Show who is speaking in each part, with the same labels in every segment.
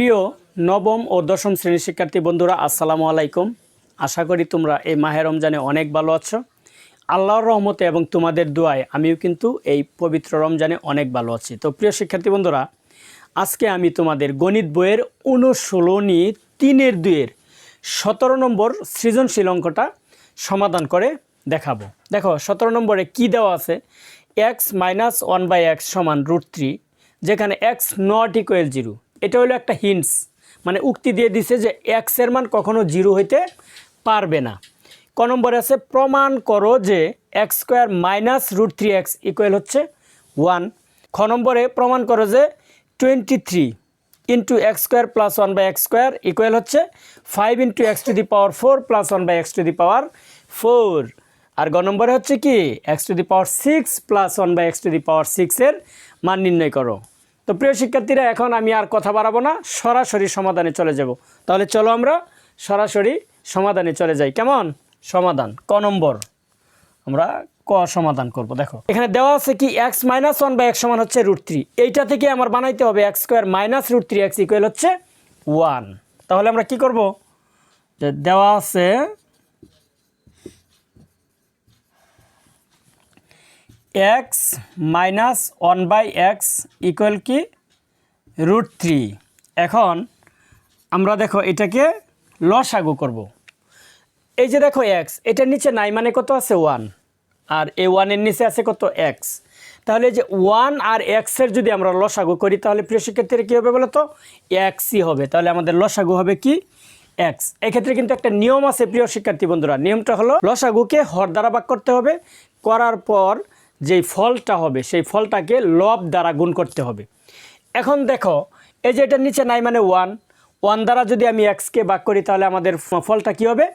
Speaker 1: প্রিয় নবম ও দশম শ্রেণির শিক্ষার্থী বন্ধুরা, আসসালামু আলাইকুম। আশা করি তোমরা এই মাহের রমজানে অনেক ভালো আছো। আল্লাহর রহমতে এবং তোমাদের দোয়ায় আমিও কিন্তু এই পবিত্র রমজানে অনেক ভালো আছি। তো প্রিয় শিক্ষার্থী বন্ধুরা, আজকে আমি তোমাদের গণিত বইয়ের উনষোলোনি তিনের দুয়ের সতেরো নম্বর সৃজনশীল অঙ্কটা সমাধান করে দেখাবো। দেখো, সতেরো নম্বরে কি দেওয়া আছে? X minus one by x সমান রুট থ্রি, যেখানে এক্স নট ইকুয়াল জিরো। এটা হলো একটা হিন্টস মানে উক্তি দিয়ে দিছে যে এক্সের মান কখনো জিরো হইতে পারবে না। ক নম্বরে আছে, প্রমাণ করো যে x square minus root three x equal হচ্ছে ওয়ান খ নম্বরে প্রমাণ করো যে twenty three into x square plus one by x square equal হচ্ছে five into x to the power four plus one by x to the power four আর গ নম্বরে হচ্ছে কি? X to the power six plus one by x to the power সিক্সের মান নির্ণয় করো। তো প্রিয় শিক্ষার্থীরা, এখন আমি আর কথা বাড়াবো না, সরাসরি সমাধানে চলে যাব। তাহলে চলো আমরা সরাসরি সমাধানে চলে যাই। কেমন? সমাধান, ক নম্বর। আমরা ক সমাধান করব, দেখো। এখানে দেওয়া আছে কি x minus one by x সমান হচ্ছে রুট থ্রি এইটা থেকে আমার বানাইতে হবে x square minus root three x equal হচ্ছে ওয়ান তাহলে আমরা কি করব? যে দেওয়া আছে x minus one by x equal কি? Root three. এখন আমরা দেখো এটাকে লসাগু করব। এই যে দেখো এক্স, এটার নিচে নাই মানে কত আছে? ওয়ান। আর এই ওয়ানের নিচে আছে কত? এক্স। তাহলে যে ওয়ান আর এক্সের যদি আমরা লসাগু করি, তাহলে প্রিয় শিক্ষার্থীরা কী হবে বলো তো এক্সই হবে। তাহলে আমাদের লসাগু হবে কি? এক্স। এক্ষেত্রে কিন্তু একটা নিয়ম আছে প্রিয় শিক্ষার্থী বন্ধুরা। নিয়মটা হলো লসাগুকে হর দ্বারা ভাগ করতে হবে। করার পর যেই ফলটা হবে, সেই ফলটাকে লব দ্বারা গুণ করতে হবে। এখন দেখো, এই যে এটার নিচে নাই মানে ওয়ান ওয়ান দ্বারা যদি আমি এক্সকে ভাগ করি, তাহলে আমাদের ফলটা কি হবে?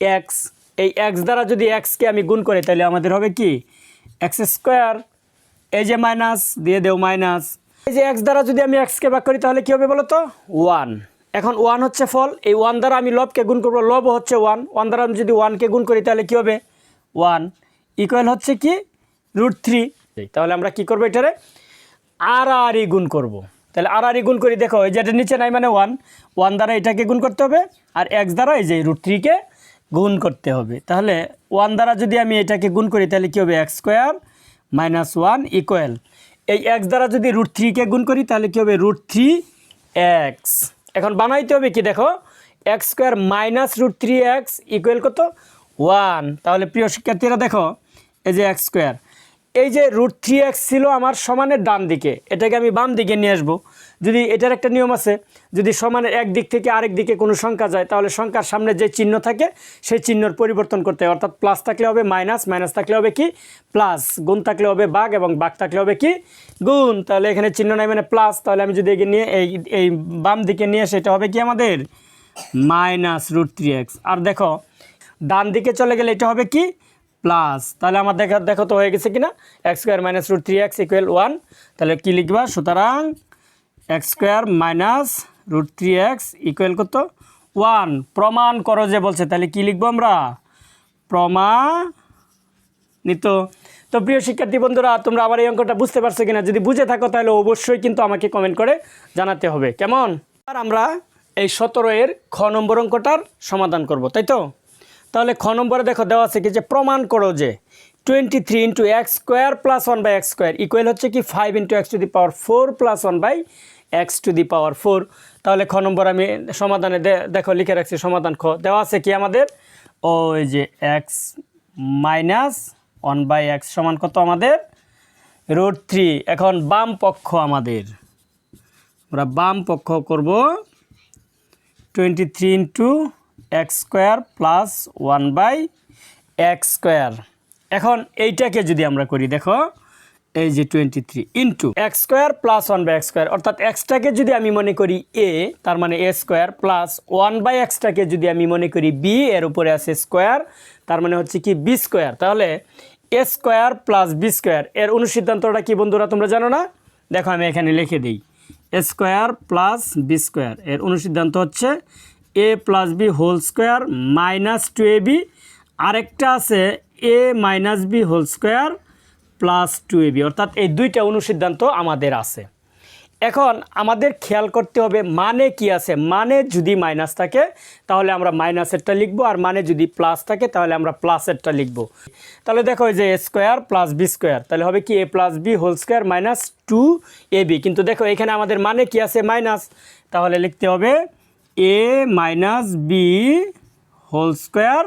Speaker 1: এক্স এই এক্স দ্বারা যদি এক্সকে আমি গুণ করি, তাহলে আমাদের হবে কি? এক্স স্কোয়ার এই যে মাইনাস দিয়ে দেও মাইনাস এই যে এক্স দ্বারা যদি আমি এক্সকে ভাগ করি, তাহলে কি হবে বলো তো? ওয়ান এখন ওয়ান হচ্ছে ফল, এই ওয়ান দ্বারা আমি লবকে গুণ করব লবও হচ্ছে ওয়ান ওয়ান দ্বারা আমি যদি ওয়ানকে গুণ করি, তাহলে কী হবে? ওয়ান ইকুয়াল হচ্ছে কি? Root three. তাহলে আমরা কি করব এটারে? আর আর গুণ করব। তাহলে আর আর গুণ করি দেখো এই যেটা নিচে নাই মানে ওয়ান ওয়ান দ্বারা এটাকে গুণ করতে হবে আর এক্স দ্বারা এই যে রুট থ্রিকে গুণ করতে হবে। তাহলে ওয়ান দ্বারা যদি আমি এটাকে গুণ করি তাহলে কী হবে? X square minus one equal এই এক্স দ্বারা যদি রুট থ্রিকে গুণ করি তাহলে কী হবে? রুট থ্রি এক্স এখন বানাইতে হবে কি দেখো x square minus root three x equal কত? ওয়ান তাহলে প্রিয় শিক্ষার্থীরা দেখো এই যে এক্স স্কোয়ার এই যে রুট থ্রি এক্স ছিল আমার সমানের ডান দিকে, এটাকে আমি বাম দিকে নিয়ে আসব। যদি এটার একটা নিয়ম আছে, যদি সমানের এক দিক থেকে আরেক দিকে কোনো সংখ্যা যায়, তাহলে সংখ্যার সামনে যে চিহ্ন থাকে, সেই চিহ্নর পরিবর্তন করতে হয়। অর্থাৎ প্লাস থাকলে হবে মাইনাস মাইনাস থাকলে হবে কি? প্লাস গুণ থাকলে হবে বাঘ এবং বাঘ থাকলে হবে কি? গুণ। তাহলে এখানে চিহ্ন নাই মানে প্লাস তাহলে আমি যদি এগিয়ে নিয়ে এই এই বাম দিকে নিয়ে সেটা হবে কি আমাদের? মাইনাস রুট থ্রি এক্স আর দেখো, ডান দিকে চলে গেলে এটা হবে কি? প্লাস। তাহলে আমার দেখা দেখো তো হয়ে গেছে কিনা? X square minus root three x equal one. তাহলে কী লিখবা? সুতরাং x square minus root three x equal কত? ওয়ান। প্রমাণ করো যে বলছে। তাহলে কী লিখব আমরা? প্রমাণিত। তো প্রিয় শিক্ষার্থী বন্ধুরা, তোমরা আবার এই অঙ্কটা বুঝতে পারছ কিনা? যদি বুঝে থাকো তাহলে অবশ্যই কিন্তু আমাকে কমেন্ট করে জানাতে হবে। কেমন? আর আমরা এই সতেরো এর খ নম্বর অঙ্কটার সমাধান করব, তাই তো? তাহলে খ নম্বরে দেখো দেওয়া আছে কি যে প্রমাণ করো যে twenty three into x square plus one by x square equal হচ্ছে কি five into x to the power four plus one by x to the power four তাহলে খ নম্বর আমি সমাধানে দেখো লিখে রাখছি সমাধান খ। দেওয়া আছে কি আমাদের? ওই যে x minus one by x সমান কত আমাদের? রুট থ্রি এখন বাম পক্ষ আমাদের। আমরা বাম পক্ষ করব twenty three into x square plus one by x square. এখন এইটাকে যদি আমরা করি, দেখো, এই যে twenty three into x square plus one by x square, অর্থাৎ এক্সটাকে যদি আমি মনে করি এ তার মানে a square plus one by এক্সটাকে যদি আমি মনে করি বি এর উপরে আছে স্কোয়ার, তার মানে হচ্ছে কি বি স্কোয়ার। তাহলে a square plus b square, এর অনুসিদ্ধান্তটা কি বন্ধুরা তোমরা জানো না? দেখো, আমি এখানে লিখে দিই। A square plus b square, এর অনুসিদ্ধান্ত হচ্ছে a plus b whole square minus two a b. আরেকটা আছে a minus b whole square plus two a b. অর্থাৎ এই দুইটা অনুসিদ্ধান্ত আমাদের আছে। এখন আমাদের খেয়াল করতে হবে মানে কি আছে? মানে যদি মাইনাস থাকে, তাহলে আমরা মাইনাসেরটা লিখব, আর মানে যদি প্লাস থাকে, তাহলে আমরা প্লাসেরটা লিখব। তাহলে দেখো যে a square plus b square, তাহলে হবে কি a plus b whole square minus two a b. কিন্তু দেখো এখানে আমাদের মানে কি আছে? মাইনাস। তাহলে লিখতে হবে a minus b whole square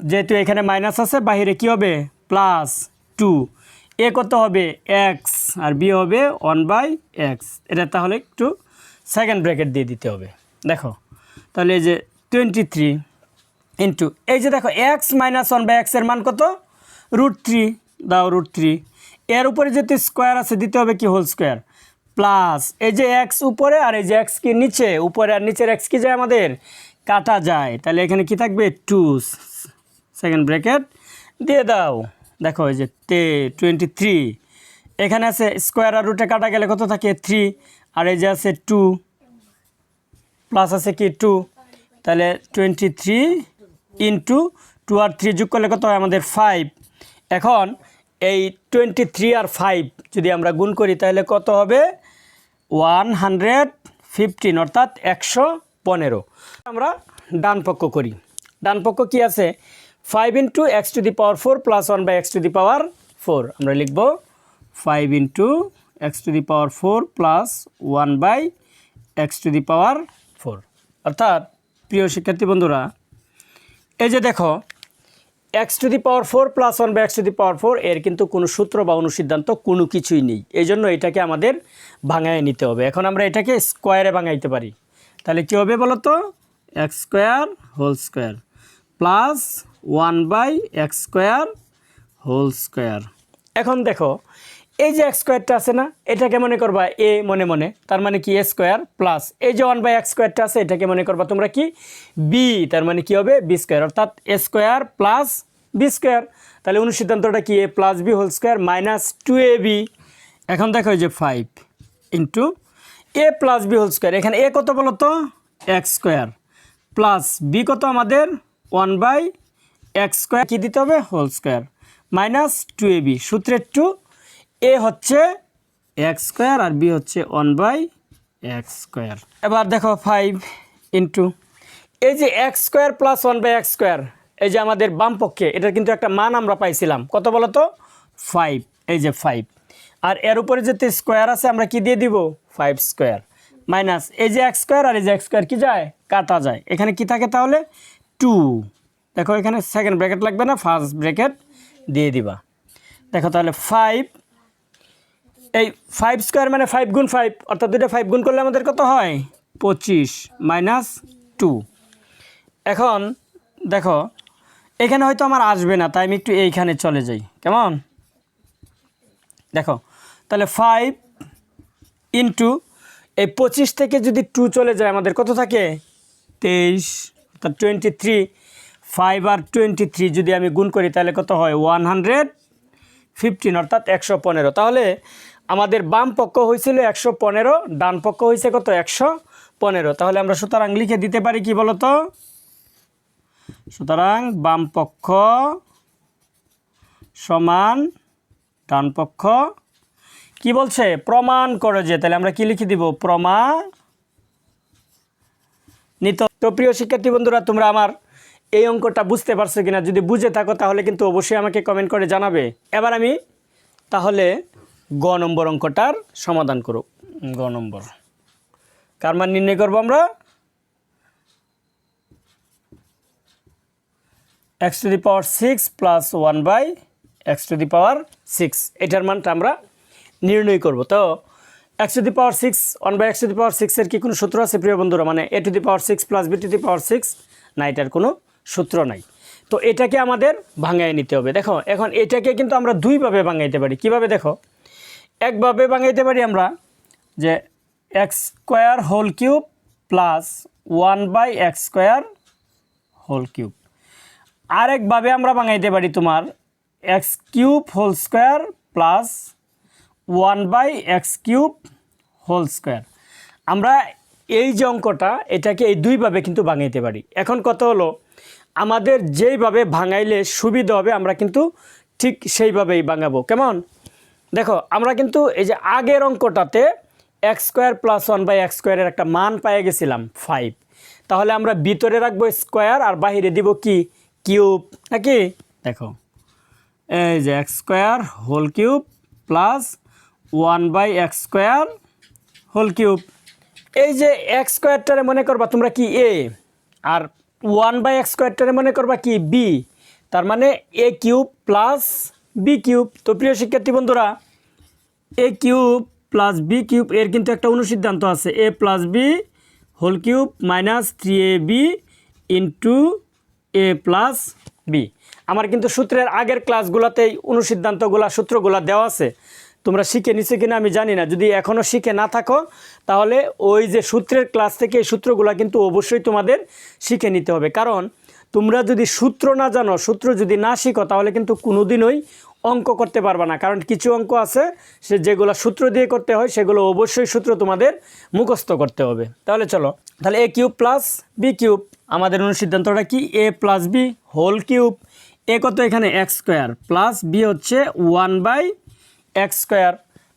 Speaker 1: যেহেতু এখানে মাইনাস আছে বাইরে কি হবে? প্লাস টু এ কত হবে? এক্স আর বি হবে ওয়ান বাই এক্স এটা তাহলে একটু সেকেন্ড ব্র্যাকেট দিয়ে দিতে হবে। দেখো, তাহলে এই যে টোয়েন্টি থ্রি ইন্টু এই যে দেখো এক্স মাইনাস ওয়ান বাই এক্সের মান কত? রুট থ্রি দাও রুট থ্রি এর উপরে যেহেতু স্কোয়ার আছে, দিতে হবে কি? হোল স্কোয়ার প্লাস এই যে এক্স উপরে আর এই যে এক্স কি নিচে? উপরে আর নিচের এক্স কি যায় আমাদের? কাটা যায়। তাহলে এখানে কি থাকবে? টু সেকেন্ড ব্র্যাকেট দিয়ে দাও। দেখো এই যে তে টোয়েন্টি থ্রি এখানে আছে স্কোয়ার আর রুটে কাটা গেলে কত থাকে? থ্রি আর এই যে আছে টু প্লাস আছে কি? টু তাহলে টোয়েন্টি থ্রি ইন্টু টু আর থ্রি যোগ করলে কত হয়? আমাদের ফাইভ এখন এই টোয়েন্টি থ্রি আর ফাইভ যদি আমরা গুণ করি, তাহলে কত হবে? ওয়ান হান্ড্রেড ফিফটিন অর্থাৎ একশো পনেরো। আমরা ডান পক্ষ করি। ডান পক্ষ কী আছে? Five into x to the power four plus one by x to the power four আমরা লিখব five into x to the power four plus one by x to the power four অর্থাৎ, প্রিয় শিক্ষার্থী বন্ধুরা, এই যে দেখো x to the power four plus one by x to the power four এর কিন্তু কোনো সূত্র বা অনুসিদ্ধান্ত কোনো কিছুই নেই। এই জন্য এটাকে আমাদের ভাঙায় নিতে হবে। এখন আমরা এটাকে স্কোয়ারে ভাঙাইতে পারি। তাহলে কী হবে বলো তো? X square whole square plus one by x square whole square. এখন দেখো এই যে এক্স স্কোয়ারটা আছে না, এটাকে মনে করবা এ মনে মনে, তার মানে কি এ স্কোয়ার প্লাস এই যে ওয়ান বাই এক্স স্কোয়ারটা আছে, এটাকে মনে করবা তোমরা কি? বি তার মানে কি হবে? বি স্কোয়ার অর্থাৎ a square plus b square তাহলে অনুসিদ্ধান্তটা কি? A plus b whole square minus two a b এখন দেখো যে five into a plus b whole square এখানে এ কত বলো তো? এক্স স্কোয়ার প্লাস বি কত আমাদের? ওয়ান বাই এক্স স্কোয়ার কী দিতে হবে? Whole square minus two a b সূত্রের টু এ হচ্ছে এক্স স্কোয়ার আর বি হচ্ছে ওয়ান বাই এক্স স্কোয়ার। এবার দেখো ফাইভ ইন্টু এই যে x square plus one by x square, এই যে আমাদের বাম পক্ষে, এটার কিন্তু একটা মান আমরা পাইছিলাম। কত বলো তো ফাইভ এই যে ফাইভ আর এর উপরে যেতে স্কোয়ার আছে, আমরা কি দিয়ে দিব? ফাইভ স্কোয়ার মাইনাস এই যে এক্স স্কোয়ার আর এই যে এক্স স্কোয়ার কি যায়? কাটা যায়। এখানে কি থাকে তাহলে? টু দেখো এখানে সেকেন্ড ব্র্যাকেট লাগবে না ফার্স্ট ব্র্যাকেট দিয়ে দিবা। দেখো তাহলে ফাইভ এই ফাইভ স্কোয়ার মানে ফাইভ গুণ ফাইভ অর্থাৎ দুটো ফাইভ গুণ করলে আমাদের কত হয়? পঁচিশ মাইনাস টু এখন দেখো, এখানে হয়তো আমার আসবে না, তাই আমি একটু এইখানে চলে যাই। কেমন? দেখো, তাহলে ফাইভ ইন্টু এই পঁচিশ থেকে যদি টু চলে যায়, আমাদের কত থাকে? তেইশ, অর্থাৎ টোয়েন্টি থ্রি ফাইভ আর টোয়েন্টি থ্রি যদি আমি গুণ করি, তাহলে কত হয়? ওয়ান হান্ড্রেড ফিফটিন অর্থাৎ একশো পনেরো। তাহলে আমাদের বাম পক্ষ হয়েছিল একশো পনেরো, ডান পক্ষ হয়েছে কত? একশো পনেরো। তাহলে আমরা সুতরাং লিখে দিতে পারি কি বলতো? সুতরাং বাম পক্ষ সমান ডান পক্ষ। কি বলছে? প্রমাণ করো যে, তাহলে আমরা কি লিখে দিব? প্রমা নিত তো প্রিয় শিক্ষার্থী বন্ধুরা, তোমরা আমার এই অঙ্কটা বুঝতে পারছ কিনা? যদি বুঝে থাকো, তাহলে কিন্তু অবশ্যই আমাকে কমেন্ট করে জানাবে। এবার আমি তাহলে গ নম্বর অঙ্কটার সমাধান করব গ নম্বর। কার মান নির্ণয় করব আমরা? X to the power six plus one by x to the power six এটার মানটা আমরা নির্ণয় করব। তো x to the power six one by x to the power সিক্সের কি কোনো সূত্র আছে প্রিয় বন্ধুরা? মানে a to the power six plus b to the power six না এটার কোনো সূত্র নাই। তো এটাকে আমাদের ভাঙায় নিতে হবে। দেখো এখন এটাকে কিন্তু আমরা দুইভাবে ভাঙাইতে পারি। কীভাবে দেখো? একভাবে ভাঙাইতে পারি আমরা যে x square whole cube plus one by x square whole cube. আরেকভাবে আমরা বাঙাইতে পারি তোমার x cube whole square plus one by x cube whole square. আমরা এই যে অঙ্কটা, এটাকে এই দুইভাবে কিন্তু ভাঙাইতে পারি। এখন কত হলো, আমাদের যেইভাবে ভাঙাইলে সুবিধা হবে, আমরা কিন্তু ঠিক সেইভাবেই ভাঙাবো। কেমন? দেখো, আমরা কিন্তু এই যে আগের অঙ্কটাতে x square plus one by x স্কোয়ারের একটা মান পেয়ে গেছিলাম ফাইভ তাহলে আমরা ভিতরে রাখব স্কোয়ার আর বাহিরে দিব কি? কিউব নাকি? দেখো, এই যে x square whole cube plus one by x square whole cube এই যে এক্স স্কোয়ারটারে মনে করবা তোমরা কি এ আর ওয়ান বাই এক্স স্কোয়ারটারে মনে করবা কি বি তার মানে a cube plus b cube তো প্রিয় শিক্ষার্থী বন্ধুরা a cube plus b cube এর কিন্তু একটা অনুসিদ্ধান্ত আছে। A plus b whole cube minus three a b into a plus b আমার কিন্তু সূত্রের আগের ক্লাসগুলোতেই অনুসিদ্ধান্তগুলা, সূত্রগুলা দেওয়া আছে। তোমরা শিখে নিছো কিনা আমি জানি না। যদি এখনও শিখে না থাকো, তাহলে ওই যে সূত্রের ক্লাস থেকে এই সূত্রগুলা কিন্তু অবশ্যই তোমাদের শিখে নিতে হবে। কারণ তোমরা যদি সূত্র না জানো, সূত্র যদি না শিখো, তাহলে কিন্তু কোনোদিনই অঙ্ক করতে পারবে না। কারণ কিছু অঙ্ক আছে, সে যেগুলো সূত্র দিয়ে করতে হয়, সেগুলো অবশ্যই সূত্র তোমাদের মুখস্থ করতে হবে। তাহলে চলো, তাহলে a cube plus b cube আমাদের অনুসিদ্ধান্তটা কি? A plus b whole cube a কত এখানে? এক্স স্কোয়ার প্লাস বি হচ্ছে one by x square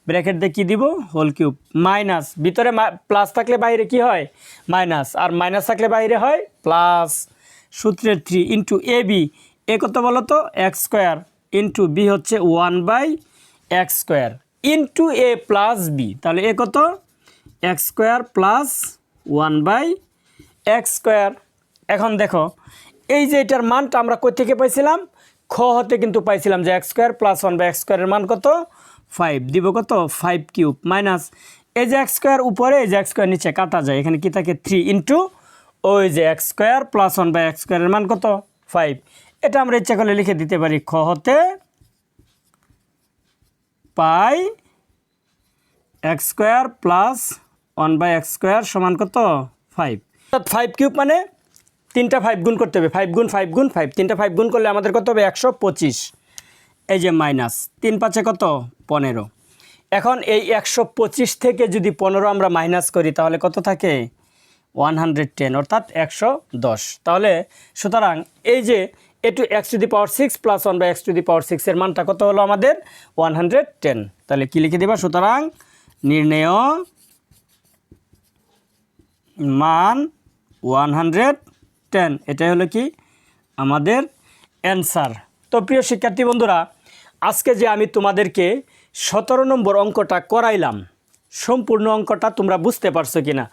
Speaker 1: bracket দিয়ে কী দিব? হোল কিউব মাইনাস ভিতরে প্লাস থাকলে বাইরে কি হয়? মাইনাস আর মাইনাস থাকলে বাইরে হয়? প্লাস সূত্রের three into a b. A কত বলো তো? এক্স স্কোয়ার ইন্টু বি হচ্ছে one by x square into a plus b. তাহলে এ কত? X square plus one by x square. এখন দেখো, এই যে এটার মানটা আমরা কই থেকে পাইছিলাম? খ হতে কিন্তু পাইছিলাম যে x square plus one by x স্কোয়ারের মান কত? ফাইভ। দিব কত? Five cube minus. এই যে এক্স স্কোয়ার উপরে, এই যে এক্স স্কোয়ার নিচে কাটা যায়, এখানে কি থাকে? থ্রি ইন্টু ওই যে x square plus one by x স্কোয়ারের মান কত? ফাইভ। এটা আমরা ইচ্ছা করলে লিখে দিতে পারি খ হতে পাই x square plus one by x square সমান কত? ফাইভ। ফাইভ কিউব মানে তিনটা ফাইভ গুণ করতে হবে। ফাইভ গুণ ফাইভ গুণ ফাইভ। তিনটা ফাইভ গুণ করলে আমাদের কত হবে? একশো পঁচিশ। এই যে মাইনাস। তিন পাঁচে কত? পনেরো। এখন এই একশো পঁচিশ থেকে যদি পনেরো আমরা মাইনাস করি তাহলে কত থাকে? ওয়ান হান্ড্রেড টেন, অর্থাৎ একশো দশ। তাহলে সুতরাং এই যে a to x to the power six plus one by x to the power সিক্সের মানটা কত হলো আমাদের? One hundred ten. তাহলে কী লিখে দেবা? সুতরাং নির্ণেয় মান ওয়ান হান্ড্রেড টেন। এটাই হলো কি আমাদের অ্যান্সার। তো প্রিয় শিক্ষার্থী বন্ধুরা, আজকে যে আমি তোমাদেরকে সতেরো নম্বর অঙ্কটা করাইলাম সম্পূর্ণ অঙ্কটা তোমরা বুঝতে পারছ কি না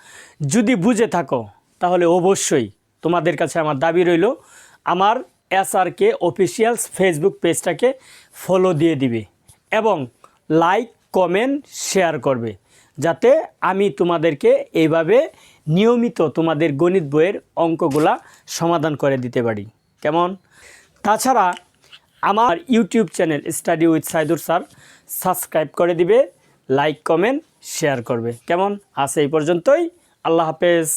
Speaker 1: যদি বুঝে থাকো, তাহলে অবশ্যই তোমাদের কাছে আমার দাবি রইল, আমার এসআরকে অফিসিয়ালস ফেসবুক পেজটাকে ফলো দিয়ে দিবে এবং লাইক কমেন্ট শেয়ার করবে, যাতে আমি তোমাদেরকে এইভাবে নিয়মিত তোমাদের গণিত বইয়ের অঙ্কগুলা সমাধান করে দিতে পারি। কেমন? তাছাড়া আমার YouTube channel study with Saidur sir subscribe করে দিবে লাইক কমেন্ট শেয়ার করবে। কেমন? আছে এই পর্যন্তই। আল্লাহ হাফেজ।